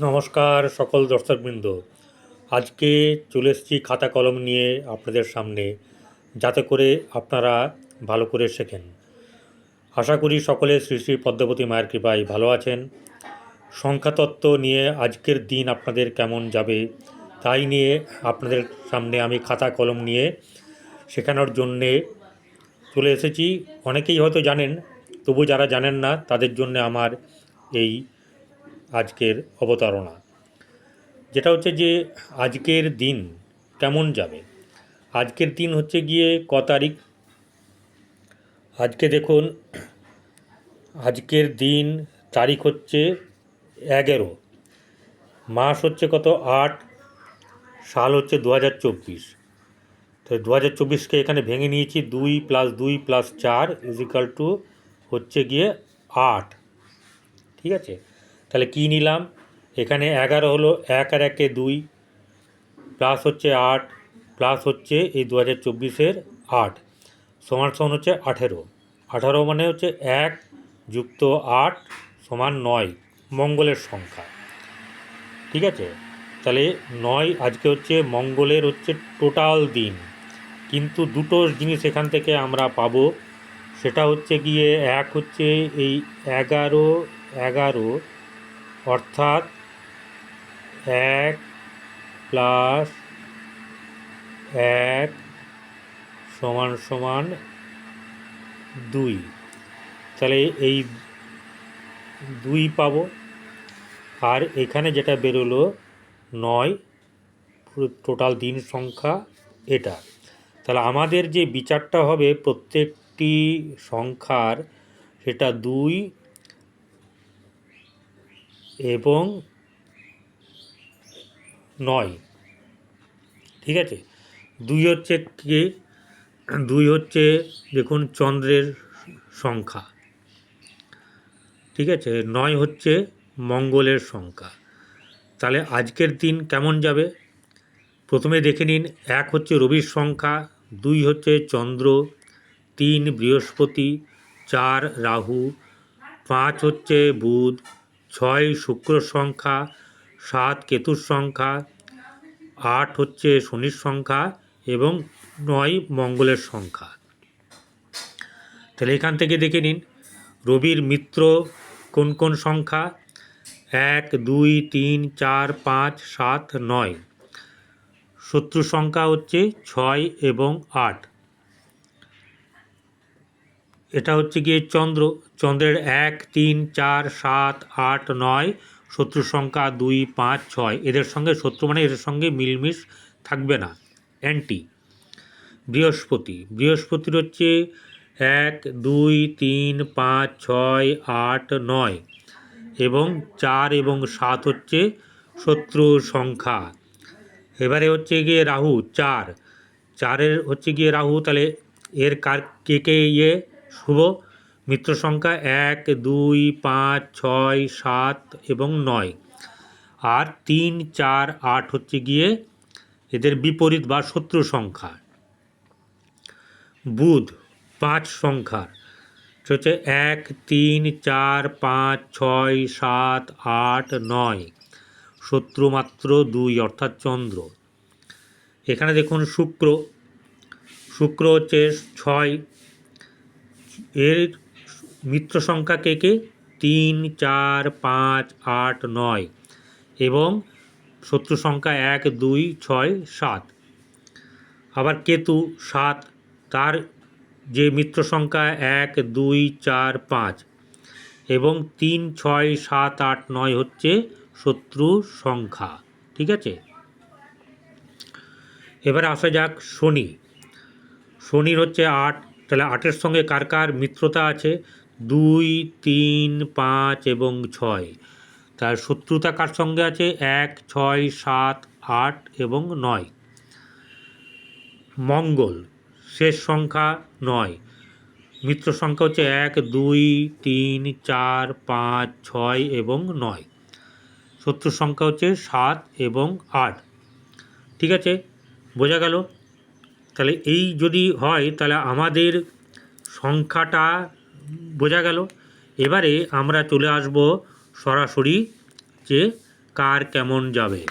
নমস্কার সকল দর্শকবৃন্দ। আজকে চলে এসেছি খাতা কলম নিয়ে আপনাদের সামনে, যাতে করে আপনারা ভালো করে শেখেন। আশা করি সকলে শ্রী শ্রী পদ্মাবতী মায়ের কৃপায় ভালো আছেন। সংখ্যাতত্ত্ব নিয়ে আজকের দিন আপনাদের কেমন যাবে, তাই নিয়ে আপনাদের সামনে আমি খাতা কলম নিয়ে শেখানোর জন্যে চলে এসেছি। অনেকেই হয়তো জানেন, তবু যারা জানেন না, তাদের জন্য আমার এই আজকের অবতারণা। যেটা হচ্ছে যে আজকের দিন কেমন যাবে? আজকের দিন হচ্ছে গিয়ে ক তারিখ? আজকে দেখুন, আজকের দিন তারিখ হচ্ছে এগারো। মাস হচ্ছে কত? আট। সাল হচ্ছে দু হাজার চব্বিশ। তো দু হাজার চব্বিশকে এখানে ভেঙে নিয়েছি, দুই প্লাস দুই প্লাস চার ইজিক্যাল টু হচ্ছে গিয়ে আট। ঠিক আছে? তাহলে কী নিলাম? এখানে এগারো হলো এক আর একে দুই, প্লাস হচ্ছে আট, প্লাস হচ্ছে এই দু হাজার চব্বিশের আট, সমান সমান হচ্ছে আঠেরো। আঠারো মানে হচ্ছে এক যুক্ত আট সমান নয়, মঙ্গলের সংখ্যা। ঠিক আছে? তাহলে নয় আজকে হচ্ছে মঙ্গলের হচ্ছে টোটাল দিন। কিন্তু দুটো জিনিস এখান থেকে আমরা পাবো। সেটা হচ্ছে গিয়ে এক হচ্ছে এই এগারো এগারো অর্থাৎ এক প্লাস এক সমান সমান দুই। তাহলে এই দুই পাবো। আর এখানে যেটা বেরোলো, নয় টোটাল দিন সংখ্যা এটা। তাহলে আমাদের যে বিচারটা হবে প্রত্যেকটি সংখ্যার, সেটা দুই এবং নয়। ঠিক আছে? দুই হচ্ছে কি? দুই হচ্ছে দেখুন চন্দ্রের সংখ্যা। ঠিক আছে? নয় হচ্ছে মঙ্গলের সংখ্যা। তাহলে আজকের দিন কেমন যাবে? প্রথমে দেখে নিন, এক হচ্ছে রবির সংখ্যা, দুই হচ্ছে চন্দ্র, তিন বৃহস্পতি, চার রাহু, পাঁচ হচ্ছে বুধ ছয় শুক্র সংখ্যা, সাত কেতুর সংখ্যা, আট হচ্ছে শনির সংখ্যা এবং নয় মঙ্গলের সংখ্যা। তাহলে এখান থেকে দেখে নিন, রবির মিত্র কোন কোন সংখ্যা? এক, দুই, তিন, চার, পাঁচ, সাত, নয়। শত্রু সংখ্যা হচ্ছে ছয় এবং আট। এটা হচ্ছে গিয়ে চন্দ্র। চন্দ্রের এক, তিন, চার, সাত, আট, নয়, শত্রু সংখ্যা দুই, পাঁচ, ছয়। এদের সঙ্গে শত্রু মানে এদের সঙ্গে মিলমিশ থাকবে না। অ্যান্টি বৃহস্পতি। বৃহস্পতির হচ্ছে এক, দুই, তিন, পাঁচ, ছয়, আট, নয় এবং চার এবং সাত হচ্ছে শত্রু সংখ্যা। এবারে হচ্ছে গিয়ে রাহু, চার। চারের হচ্ছে গিয়ে রাহু, তাহলে এর কার কে কে ইয়ে শুভ। মিত্র সংখ্যা এক, দুই, পাঁচ, ছয়, সাত এবং নয়। আর তিন, চার, আট হচ্ছে গিয়ে এদের বিপরীত বা শত্রু সংখ্যা। বুধ, পাঁচ সংখ্যার। হচ্ছে এক, তিন, চার, পাঁচ, ছয়, সাত, আট, নয়। শত্রু মাত্র দুই, অর্থাৎ চন্দ্র। এখানে দেখুন শুক্র। শুক্র হচ্ছে ছয় এর মিত্র সংখ্যা কে কে? তিন, চার, পাঁচ, আট, নয় এবং শত্রু সংখ্যা এক, দুই, ছয়, সাত। আবার কেতু সাত, তার যে মিত্র সংখ্যা এক, দুই, চার, পাঁচ এবং তিন, ছয়, সাত, আট, নয় হচ্ছে শত্রু সংখ্যা, ঠিক আছে? এবারে আসা যাক শনি। শনির হচ্ছে আট তাহলে আটের সঙ্গে কার কার মিত্রতা আছে? দুই, তিন, পাঁচ এবং ছয়। তার শত্রুতা কার সঙ্গে আছে? এক, ছয়, সাত, আট এবং নয়। মঙ্গল, শেষ সংখ্যা নয়। মিত্র সংখ্যা হচ্ছে এক, দুই, তিন, চার, পাঁচ, ছয় এবং নয়। শত্রু সংখ্যা হচ্ছে সাত এবং আট। ঠিক আছে? বোঝা গেল? তাহলে এই যদি হয়, তাহলে আমাদের সংখ্যাটা বোঝা গেল। এবারে আমরা চলে আসব সরাসরি যে কার কেমন যাবে।